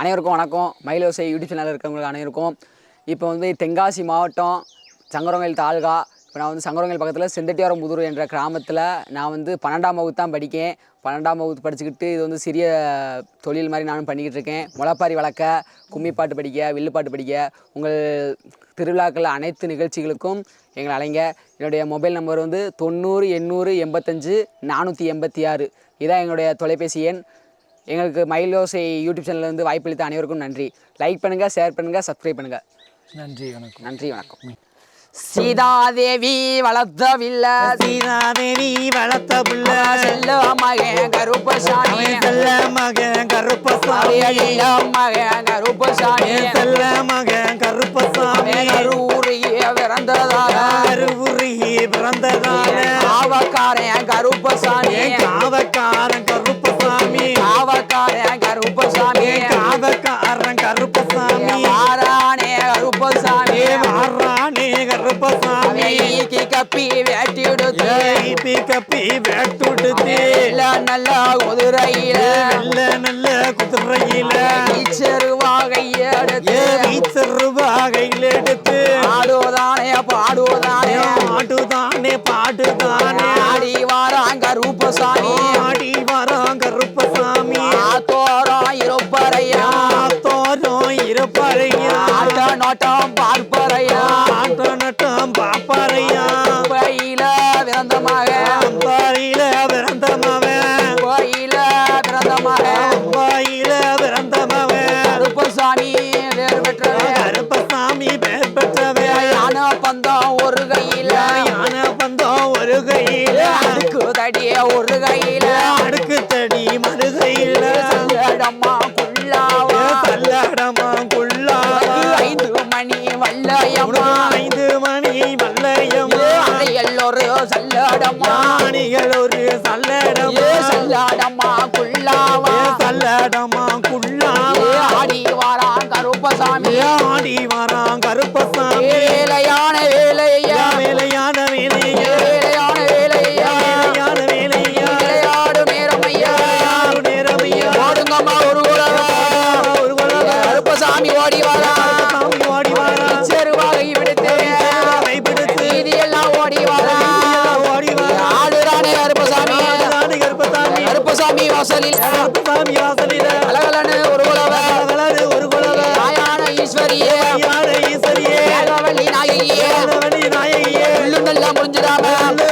அனைவருக்கும் வணக்கம். Mayilosai YouTube channel இருக்கிறவங்களுக்கு அனைவருக்கும். இப்போ வந்து தென்காசி மாவட்டம் சங்கரங்கோயில் தாலுகா. இப்போ நான் வந்து சங்கரங்கல் பக்கத்தில் செந்தட்டியாரம் புதூர் என்ற கிராமத்தில் நான் வந்து பன்னெண்டாம் வகுப்பு தான் படிக்கேன். பன்னெண்டாம் வகுப்பு படிச்சுக்கிட்டு இது வந்து சிறிய தொழில் மாதிரி நானும் பண்ணிக்கிட்டு இருக்கேன். முளைப்பாரி வளர்க்க கும்மிப்பாட்டு படிக்க வில்லுப்பாட்டு படிக்க உங்கள் திருவிழாக்கள் அனைத்து நிகழ்ச்சிகளுக்கும் எங்களை அழைங்க என்னுடைய மொபைல் நம்பர் வந்து தொண்ணூறு எண்ணூறு எண்பத்தஞ்சு நானூற்றி எண்பத்தி ஆறு. இதான் எங்களுடைய தொலைபேசி எண். எங்களுக்கு மயிலோசை யூடியூப் சேனலில் வந்து வாய்ப்பளித்த அனைவருக்கும் நன்றி. லைக் பண்ணுங்கள் ஷேர் பண்ணுங்கள் சப்ஸ்கிரைப் பண்ணுங்கள் நன்றி வணக்கம். நன்றி வணக்கம். சீதாதேவி வளர்த்தவில்லை. சீதாதேவி வளர்த்த புள்ள செல்ல மகன் கருப்பசாமி. செல்ல மகன் கருப்பசாமி. செல்ல மகன் கருப்பசாமி. செல்ல மகன் கருப்பசாமி. கரூரிய பிறந்ததாக. கருவுருகி பிறந்ததான கப்பி வேட்டுடுத்து நல்ல நல்ல குதிரையில. நல்ல நல்ல குதிரையில. தடிய ஒரு கையில அடுக்கு தடி மறுகையில சல்லடம்மா குள்ளாவா. தள்ளடமா குள்ளாவா. ஐந்து மணி வல்லையம்மா. ஐந்து மணி மல்லையம்மா எல்லோரு சல்லடம்மா மாணிகள் ஒரு சல்லடமா சல்லடம்மா குள்ளாவா. சல்லடமா குள்ளாவா. ஆடி வாரான் கருப்பசாமி. ஆடி வரான் வாசலில். அழகலன்னு ஒரு வளரு ஒரு குலவ. தாயான ஈஸ்வரியே. நாயகியே. நாயகியே. முடிஞ்சிடாம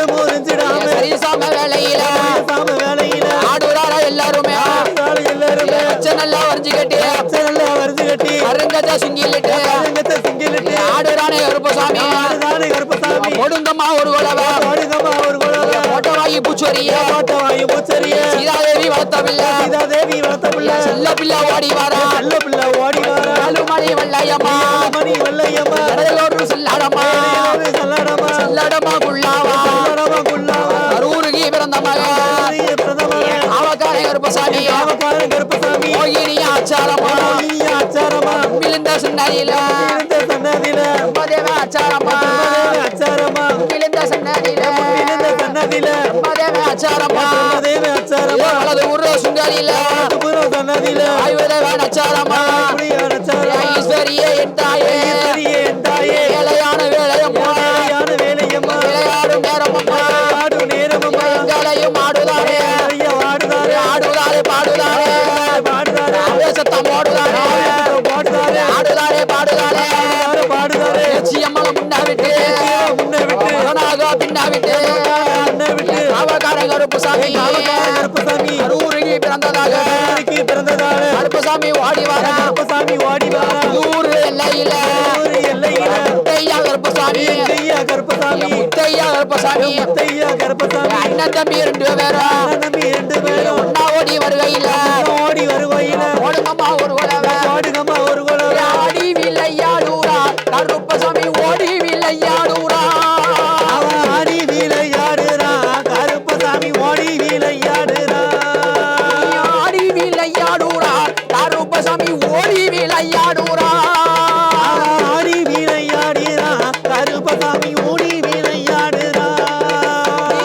முறிஞ்சிடாம சரிசாம வேலையில. சாம வேலையில. ஆடுறாரா எல்லாருமே. நல்லா வருது கட்டி அருங்கச்சா சுங்கிலிட்டு. அரங்கத்தை சிங்கிலிட்டு. ஆடுறானே கருப்பசாமி. ஆடுதானே கருப்பசாமி. ஓடுங்கம்மா ஒரு உலக ஓடுங்கம்மா ஒரு குலவ. சீதாதேவி வளர்த்த பிள்ளை சீதா தேவி வளர்த்த பிள்ளை செல்ல பிள்ளை ஓடி வாரா. நல்ல பிள்ளை ஓடி வாரா. மணி வல்லையம்மா மணி வெள்ளையம்மா. கடலோடு செல்லாடம்மா. சல்லடமா செல்லாடம்மா. குள்ளாவா. சல்லடமா குள்ளாவா. கரூருகி பிறந்த மகன் பெரிய பிரதமர் அவகார கருப்பசாமி. காவக்காரன் கருப்பசாமி. மோகினி ஆச்சாரமா நீ ஆச்சாரமா மிளிந்த சுண்டரியில இருந்த சன்னதியில மதேவ ஆச்சாரமா ஆச்சாரமா மிளிந்த சுண்டரியில இருந்த சன்னதியில மதேவ ஆச்சாரமா தேவி ஆச்சாரமா வலது ஊர் சுண்டரியில புற சன்னதியில ஆய்வதேவ ஆச்சாரமா புரிய ஆச்சாரமா ஈஸ்வரியே என் தாயே. கருப்புசாமி கருப்பசாமி கரூருகி பிறந்ததாக. ஊருக்கு பிறந்ததால கருப்புசாமி ஓடி வாரா கருப்பசாமி ஓடி வாரா ஊர் எல்லையில. ஊரு எல்லையில. முத்தையா கருப்பசாமி. முத்தையா கருப்பசாமி. முத்தையா கருப்பசாமி. முத்தையா கருப்பசாமி. அண்ணன் தம்பி ரெண்டு பேரும் நம்பி ரெண்டு பேரும். வில்லையாடூரா கருப்பசாமி ஓடி அவன் ஆடி விளையாடுறா. கருப்பசாமி ஓடி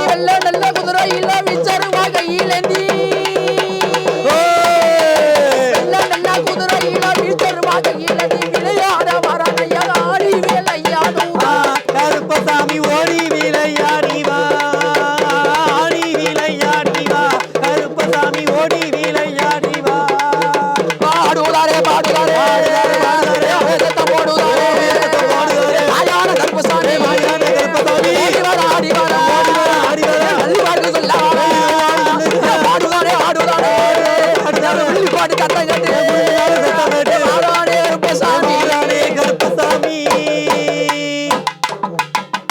வெள்ள நல்ல குதிரையில விச்சரு பாட்டு சத்தம்